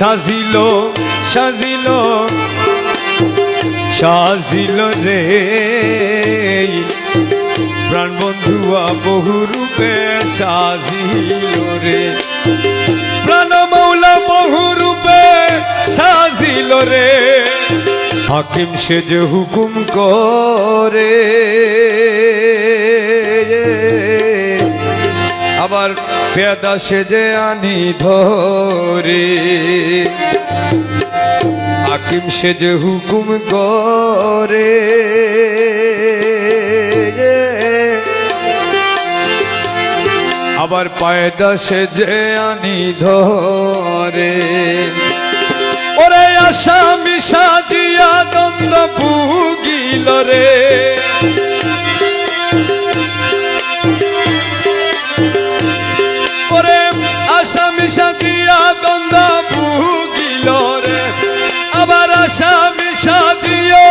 সাজিল সাজিল সাজিল রে। প্রাণ বন্ধুয়া বহু রূপে সাজিল রে। প্রাণ মৌলা বহু রূপে সাজিল রে। হাকিম সে যে হুকুম করে। আবার পেদা সে যে আনি ধরে। হাকিম সে যে হুকুম করে আবার পায়দা সে যে আনি ধরে। ওরে আসামি সাজিয়া দ্বন্দ্ব ভুগিল রে। ওরে আসামি সাজিয়া দ্বন্দ্ব আবার আসামি সাজিয়া